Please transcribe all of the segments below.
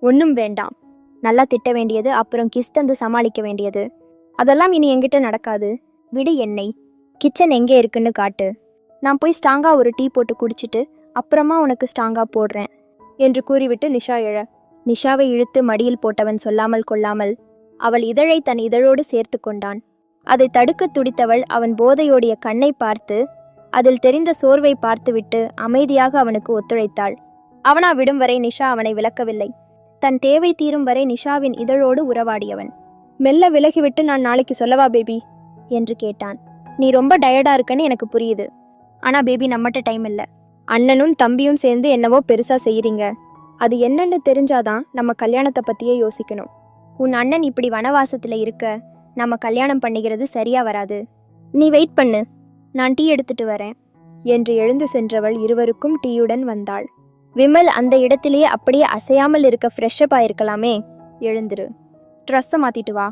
ஒன்றும் வேண்டாம். நல்லா திட்ட வேண்டியது அப்புறம் கிஸ் தந்து சமாளிக்க வேண்டியது. அதெல்லாம் இனி என்கிட்ட நடக்காது. விடு என்னை. கிச்சன் எங்கே இருக்குன்னு காட்டு. நான் போய் ஸ்ட்ராங்காக ஒரு டீ போட்டு குடிச்சிட்டு அப்புறமா உனக்கு ஸ்ட்ராங்காக போடுறேன் என்று கூறிவிட்டு நிஷா எழ. நிஷாவை இழுத்து மடியில் போட்டவன் சொல்லாமல் கொள்ளாமல் அவள் இதழை தன் இதழோடு சேர்த்து கொண்டான். அதை தடுக்கத் துடித்தவள் அவன் போதையோடைய கண்ணை பார்த்து அதில் தெரிந்த சோர்வை பார்த்துவிட்டு அமைதியாக அவனுக்கு ஒத்துழைத்தாள். அவனா விடும் வரை நிஷா அவனை விளக்கவில்லை. தன் தேவை தீரும் வரை நிஷாவின் இதழோடு உறவாடியவன். மெல்ல விலகிவிட்டு நான் நாளைக்கு சொல்லவா பேபி? என்று கேட்டான். நீ ரொம்ப டயர்டா இருக்கன்னு எனக்கு புரியுது. ஆனா பேபி நம்மகிட்ட டைம் இல்ல. அண்ணனும் தம்பியும் சேர்ந்து என்னவோ பெருசா செய்யறீங்க. அது என்னன்னு தெரிஞ்சாதான் நம்ம கல்யாணத்தை பத்தியே யோசிக்கணும். உன் அண்ணன் இப்படி வனவாசத்துல இருக்க நம்ம கல்யாணம் பண்ணிக்கிறது சரியா வராது. நீ வெயிட் பண்ணு. நான் டீ எடுத்துட்டு வரேன். என்று எழுந்து சென்றவள் இருவருக்கும் டீயுடன் வந்தாள். விமல் அந்த இடத்திலேயே அப்படியே அசையாமல் இருக்க ஃப்ரெஷ்அப் ஆயிருக்கலாமே எழுந்துரு. ட்ரெஸ்ஸை மாத்திட்டு வா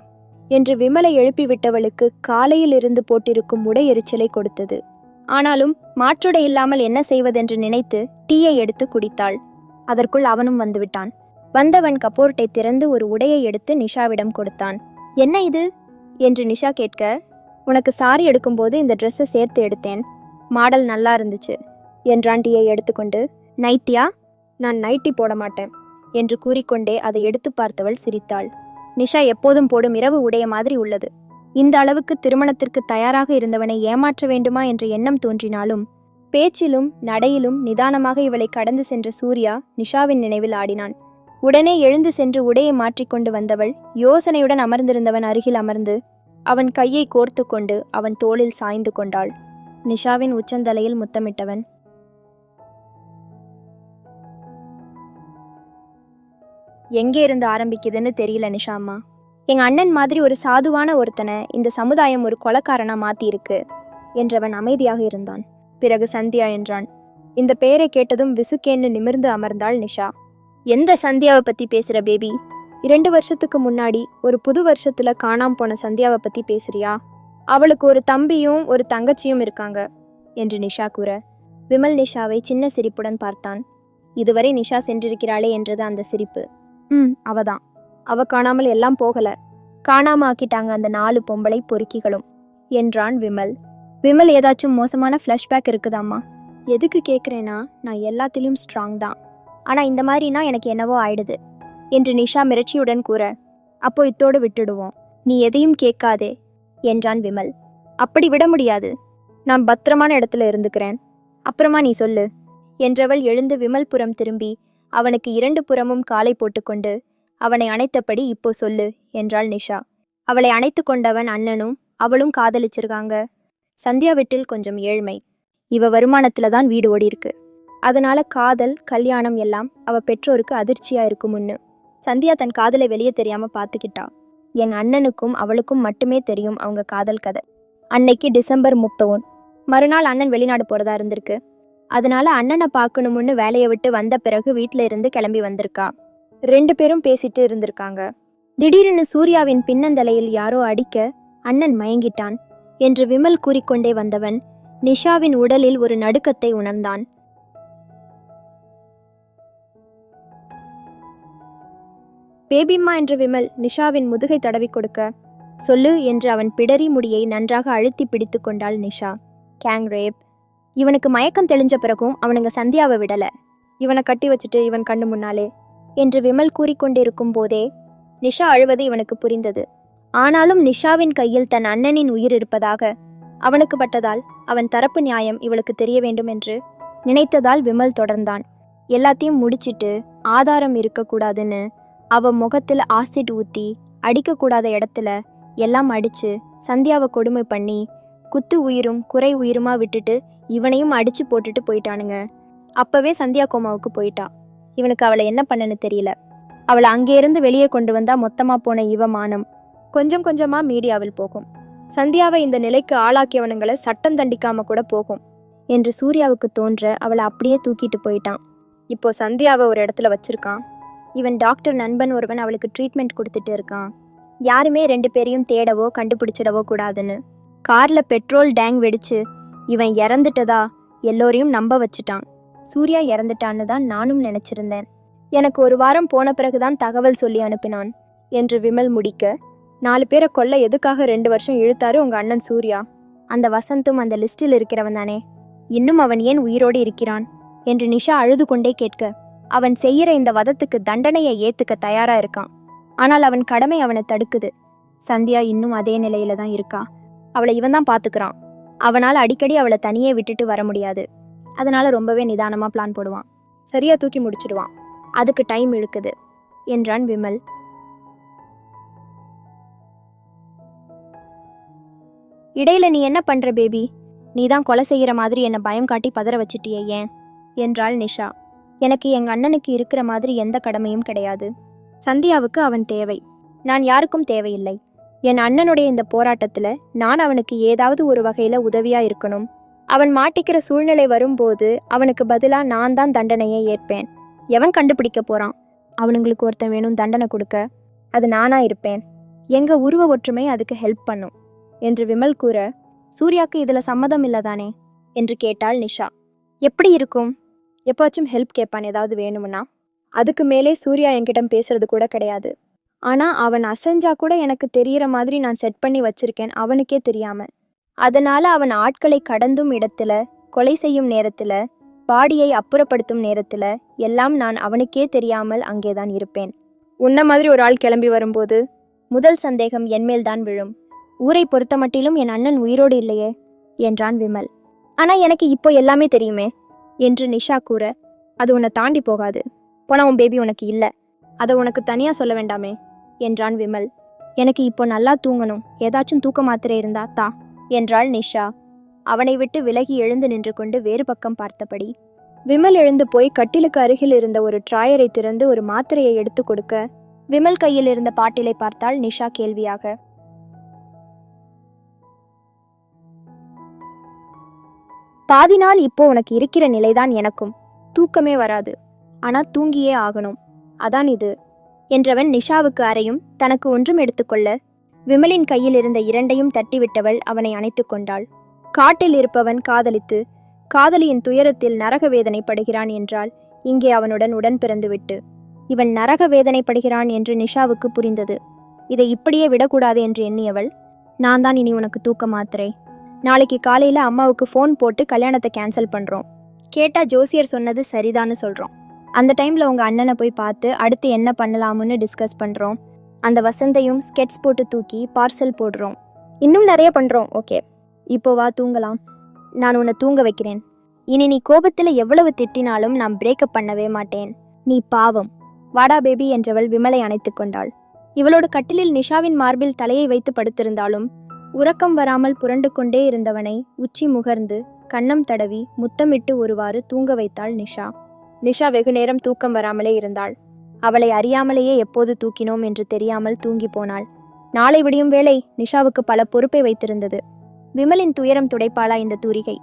என்று விமலை எழுப்பி விட்டவளுக்கு காலையில் இருந்து போட்டிருக்கும் உடை எரிச்சலை கொடுத்தது. ஆனாலும் மாற்றுடை இல்லாமல் என்ன செய்வதென்று நினைத்து டீயை எடுத்து குடித்தாள். அதற்குள் அவனும் வந்துவிட்டான் வந்தவன் கப்போர்ட்டை திறந்து ஒரு உடையை எடுத்து நிஷாவிடம் கொடுத்தான். என்ன இது? என்று நிஷா கேட்க உனக்கு சாரி எடுக்கும்போது இந்த ட்ரெஸ்ஸை சேர்த்து எடுத்தேன். மாடல் நல்லா இருந்துச்சு என்றான் டீயை எடுத்துக்கொண்டு. நைட்டியா நான் நைட்டி போட மாட்டேன் என்று கூறிக்கொண்டே அதை எடுத்து பார்த்தவள் சிரித்தாள். நிஷா எப்போதும் போடும் இரவு உடைய மாதிரி உள்ளது. இந்த அளவுக்கு திருமணத்திற்கு தயாராக இருந்தவனை ஏமாற்ற வேண்டுமா என்ற எண்ணம் தோன்றினாலும் பேச்சிலும் நடையிலும் நிதானமாக இவளை கடந்து சென்ற சூர்யா நிஷாவின் நினைவில் ஆடினான். உடனே எழுந்து சென்று உடையை மாற்றிக்கொண்டு வந்தவள் யோசனையுடன் அமர்ந்திருந்தவன் அருகில் அமர்ந்து அவன் கையை கோர்த்து கொண்டு அவன் தோளில் சாய்ந்து கொண்டாள். நிஷாவின் உச்சந்தலையில் முத்தமிட்டவன் எங்கே இருந்து ஆரம்பிக்குதுன்னு தெரியல நிஷா அம்மா. எங்க அண்ணன் மாதிரி ஒரு சாதுவான ஒருத்தனை இந்த சமுதாயம் ஒரு கொலக்காரனா மாற்றியிருக்கு என்றவன் அமைதியாக இருந்தான். பிறகு சந்தியா என்றான். இந்த பெயரை கேட்டதும் விசுக்கேன்னு நிமிர்ந்து அமர்ந்தாள் நிஷா. எந்த சந்தியாவை பத்தி பேசுற பேபி? இரண்டு வருஷத்துக்கு முன்னாடி ஒரு புது வருஷத்துல காணாம போன சந்தியாவை பத்தி பேசுறியா? அவளுக்கு ஒரு தம்பியும் ஒரு தங்கச்சியும் இருக்காங்க என்று நிஷா கூற. விமல் நிஷாவை சின்ன சிரிப்புடன் பார்த்தான். இதுவரை நிஷா சென்றிருக்கிறாளே என்றது அந்த சிரிப்பு. ம் அவதான். அவ காணாமல் எல்லாம் போகல. காணாம ஆக்கிட்டாங்க அந்த நாலு பொம்பளை பொறுக்கிகளும் என்றான் விமல். விமல் ஏதாச்சும் மோசமான ஃப்ளஷ்பேக் இருக்குதாம்மா? எதுக்கு கேட்குறேன்னா நான் எல்லாத்துலேயும் ஸ்ட்ராங் தான். ஆனால் இந்த மாதிரினா எனக்கு என்னவோ ஆயிடுது என்று நிஷா மிரட்சியுடன் கூற. அப்போ இத்தோடு விட்டுடுவோம். நீ எதையும் கேட்காதே என்றான் விமல். அப்படி விட முடியாது. நான் பத்திரமான இடத்துல இருந்துக்கிறேன். அப்புறமா நீ சொல்லு என்றவள் எழுந்து விமல் புறம் திரும்பி அவனுக்கு இரண்டு புறமும் காலை போட்டுக்கொண்டு அவனை அணைத்தபடி இப்போ சொல்லு என்றாள் நிஷா. அவளை அணைத்து கொண்டவன் அண்ணனும் அவளும் காதலிச்சிருக்காங்க. சந்தியா வீட்டில் கொஞ்சம் ஏழ்மை. இவ வருமானத்துல தான் வீடு ஓடி இருக்கு அதனால காதல் கல்யாணம் எல்லாம் அவ பெற்றோருக்கு அதிர்ச்சியா இருக்கும் முன்னு சந்தியா தன் காதலை வெளியே தெரியாம பார்த்துக்கிட்டா என் அண்ணனுக்கும் அவளுக்கும் மட்டுமே தெரியும் அவங்க காதல் கதை. அன்னைக்கு டிசம்பர் முப்பது. மறுநாள் அண்ணன் வெளிநாடு போறதா இருந்திருக்கு. அதனால அண்ணனை பார்க்கணும்னு வேலையை விட்டு வந்த பிறகு வீட்டில் இருந்து கிளம்பி வந்திருக்கா. ரெண்டு பேரும் பேசிட்டு இருந்திருக்காங்க. திடீர்னு சூர்யாவின் பின்னந்தலையில் யாரோ அடிக்க அண்ணன் மயங்கிட்டான் என்று விமல் கூறிக்கொண்டே வந்தவன் நிஷாவின் உடலில் ஒரு நடுக்கத்தை உணர்ந்தான். பேபிம்மா என்ற விமல் நிஷாவின் முதுகை தடவி கொடுக்க சொல்லு என்று அவன் பிடரி முடியை நன்றாக அழுத்தி பிடித்து கொண்டாள் நிஷா. கேங் ரேப் இவனுக்கு மயக்கம் தெளிஞ்ச பிறகும் அவனுங்க சந்தியாவை விடலை. இவனை கட்டி வச்சுட்டு இவன் கண்ணு முன்னாலே என்று விமல் கூறிக்கொண்டிருக்கும் போதே நிஷா அழுவது இவனுக்கு புரிந்தது. ஆனாலும் நிஷாவின் கையில் தன் அண்ணனின் உயிர் இருப்பதாக அவனுக்கு பட்டதால் அவன் தரப்பு நியாயம் இவளுக்கு தெரிய வேண்டும் என்று நினைத்ததால் விமல் தொடர்ந்தான். எல்லாத்தையும் முடிச்சிட்டு ஆதாரம் இருக்கக்கூடாதுன்னு அவ முகத்தில் ஆசிட் ஊத்தி அடிக்கக்கூடாத இடத்துல எல்லாம் அடிச்சு சந்தியாவை கொடுமை பண்ணி குத்து உயிரும் குறை உயிருமா விட்டுட்டு இவனையும் அடிச்சு போட்டுட்டு போயிட்டானுங்க. அப்பவே சந்தியா கோமாவுக்கு போயிட்டா. இவனுக்கு அவளை என்ன பண்ணன்னு தெரியல. அவளை அங்கேருந்து வெளியே கொண்டு வந்தா மொத்தமா போன இவ மானம். கொஞ்சம் கொஞ்சமா மீடியாவில் போகும். சந்தியாவை இந்த நிலைக்கு ஆளாக்கியவனுங்களை சட்டம் தண்டிக்காம கூட போகும் என்று சூர்யாவுக்கு தோன்ற அவளை அப்படியே தூக்கிட்டு போயிட்டான். இப்போ சந்தியாவை ஒரு இடத்துல வச்சிருக்கான். இவன் டாக்டர் நண்பன் ஒருவன் அவளுக்கு ட்ரீட்மெண்ட் கொடுத்துட்டு இருக்கான். யாருமே ரெண்டு பேரையும் தேடவோ கண்டுபிடிச்சிடவோ கூடாதுன்னு. கார்ல பெட்ரோல் டேங் வெடிச்சு இவன் இறந்துட்டதா எல்லோரையும் நம்ப வச்சுட்டான். சூர்யா இறந்துட்டான்னு தான் நானும் நினைச்சிருந்தேன். எனக்கு ஒரு வாரம் போன பிறகுதான் தகவல் சொல்லி அனுப்பினான் என்று விமல் முடிக்க. நாலு பேரை கொல்ல எதுக்காக ரெண்டு வருஷம் இழுத்தாரு உங்க அண்ணன் சூர்யா? அந்த வசந்தும் அந்த லிஸ்டில் இருக்கிறவன் தானே? இன்னும் அவன் ஏன் உயிரோடு இருக்கிறான்? என்று நிஷா அழுது கொண்டே கேட்க. அவன் செய்யற இந்த வதத்துக்கு தண்டனையை ஏத்துக்க தயாரா இருக்கான். ஆனால் அவன் கடமை அவனை தடுக்குது. சந்தியா இன்னும் அதே நிலையில தான் இருக்கா? அவளை இவன் தான் பார்த்துக்கிறான் அவனால் அடிக்கடி அவளை தனியே விட்டுட்டு வர முடியாது. அதனால் ரொம்பவே நிதானமாக பிளான் போடுவான். சரியாக தூக்கி முடிச்சிடுவான். அதுக்கு டைம் இழுக்குது. என்றான் விமல். இடையில நீ என்ன பண்ற பேபி நீ தான் கொலை செய்கிற மாதிரி என்னை பயம் காட்டி பதற வச்சிட்டியே ஏன்? என்றாள் நிஷா. எனக்கு எங்க அண்ணனுக்கு இருக்கிற மாதிரி எந்த கடமையும் கிடையாது. சந்தியாவுக்கு அவன் தேவை. நான் யாருக்கும் தேவையில்லை. என் அண்ணனுடைய இந்த போராட்டத்தில் நான் அவனுக்கு ஏதாவது ஒரு வகையில் உதவியாக இருக்கணும். அவன் மாட்டிக்கிற சூழ்நிலை வரும்போது அவனுக்கு பதிலாக நான் தான் தண்டனையை ஏற்பேன். எவன் கண்டுபிடிக்க போகிறான் அவனுங்களுக்கு ஒருத்தன் வேணும் தண்டனை கொடுக்க. அது நானாக இருப்பேன். எங்கள் உருவ ஒற்றுமை அதுக்கு ஹெல்ப் பண்ணும். என்று விமல் கூற சூர்யாவுக்கு இதில் சம்மதம் இல்லைதானே? என்று கேட்டாள் நிஷா. எப்படி இருக்கும்? எப்போச்சும் ஹெல்ப் கேட்பான் ஏதாவது வேணும்னா? அதுக்கு மேலே சூர்யா என்கிட்ட பேசுறது கூட கிடையாது. ஆனால் அவன் அசைஞ்சா கூட எனக்கு தெரியற மாதிரி நான் செட் பண்ணி வச்சிருக்கேன் அவனுக்கே தெரியாம. அதனால அவன் ஆட்களை கடந்தும் இடத்துல கொலை செய்யும் நேரத்துல பாடியை அப்புறப்படுத்தும் நேரத்துல எல்லாம் நான் அவனுக்கே தெரியாமல் அங்கேதான் இருப்பேன். உன்ன மாதிரி ஒரு ஆள் கிளம்பி வரும்போது முதல் சந்தேகம் என்மேல்தான் விழும். ஊரை பொறுத்த மட்டிலும் என் அண்ணன் உயிரோடு இல்லையே என்றான் விமல். ஆனா எனக்கு இப்போ எல்லாமே தெரியுமே என்று நிஷா கூற அது உன்னை தாண்டி போகாது. போனால் உன் பேபி உனக்கு இல்லை அதை உனக்கு தனியா சொல்ல வேண்டாமே என்றான் விமல். எனக்கு இப்போ நல்லா தூங்கணும். ஏதாச்சும் தூக்க மாத்திரை இருந்தா தா என்றாள் நிஷா. அவனை விட்டு விலகி எழுந்து நின்று கொண்டு வேறு பக்கம் பார்த்தபடி. விமல் எழுந்து போய் கட்டிலுக்கு அருகில் இருந்த ஒரு ட்ராயரை திறந்து ஒரு மாத்திரையை எடுத்து கொடுக்க விமல் கையில் இருந்த பாட்டிலை பார்த்தாள் நிஷா கேள்வியாக. பாதி நாள் இப்போ உனக்கு இருக்கிற நிலைதான் எனக்கும். தூக்கமே வராது. ஆனா தூங்கியே ஆகணும். அதான் இது. என்றவன் நிஷாவுக்கு அறையும் தனக்கு ஒன்றும் எடுத்துக்கொள்ள விமலின் கையில் இருந்த இரண்டையும் தட்டிவிட்டவள் அவனை அணைத்து கொண்டாள். காட்டில் இருப்பவன் காதலித்து காதலியின் துயரத்தில் நரக வேதனைப்படுகிறான் என்றால் இங்கே அவனுடன் உடன் பிறந்துவிட்டு இவன் நரக வேதனைப்படுகிறான் என்று நிஷாவுக்கு புரிந்தது. இதை இப்படியே விடக்கூடாது என்று எண்ணியவள் நான் தான் இனி உனக்கு தூக்க மாத்திரை. நாளைக்கு காலையில் அம்மாவுக்கு ஃபோன் போட்டு கல்யாணத்தை கேன்சல் பண்ணுறோம் கேட்டா ஜோசியர் சொன்னது சரிதான்னு சொல்கிறோம் அந்த டைமில் உங்கள் அண்ணனை போய் பார்த்து அடுத்து என்ன பண்ணலாம்னு டிஸ்கஸ் பண்ணுறோம் அந்த வசந்தையும் ஸ்கெட்ஸ் போட்டு தூக்கி பார்சல் போடுறோம். இன்னும் நிறைய பண்ணுறோம் ஓகே இப்போ வா தூங்கலாம். நான் உன்னை தூங்க வைக்கிறேன். இனி நீ கோபத்தில் எவ்வளவு திட்டினாலும் நான் பிரேக்கப் பண்ணவே மாட்டேன். நீ பாவம். வாடா பேபி என்றவள் விமலை அணைத்து கொண்டாள். இவளோட கட்டிலில் நிஷாவின் மார்பில் தலையை வைத்து படுத்திருந்தாலும் உறக்கம் வராமல் புரண்டு கொண்டே இருந்தவனை உச்சி முகர்ந்து கன்னம் தடவி முத்தமிட்டு ஒருவாறு தூங்க வைத்தாள் நிஷா. நிஷா வெகு நேரம் தூக்கம் வராமலே இருந்தாள். அவளை அறியாமலேயே எப்போது தூக்கினோம் என்று தெரியாமல் தூங்கி போனாள். நாளை விடியும் வேளை நிஷாவுக்கு பல பொறுப்பை வைத்திருந்தது. விமலின் துயரம் துடைப்பாளா இந்த தூரிகை?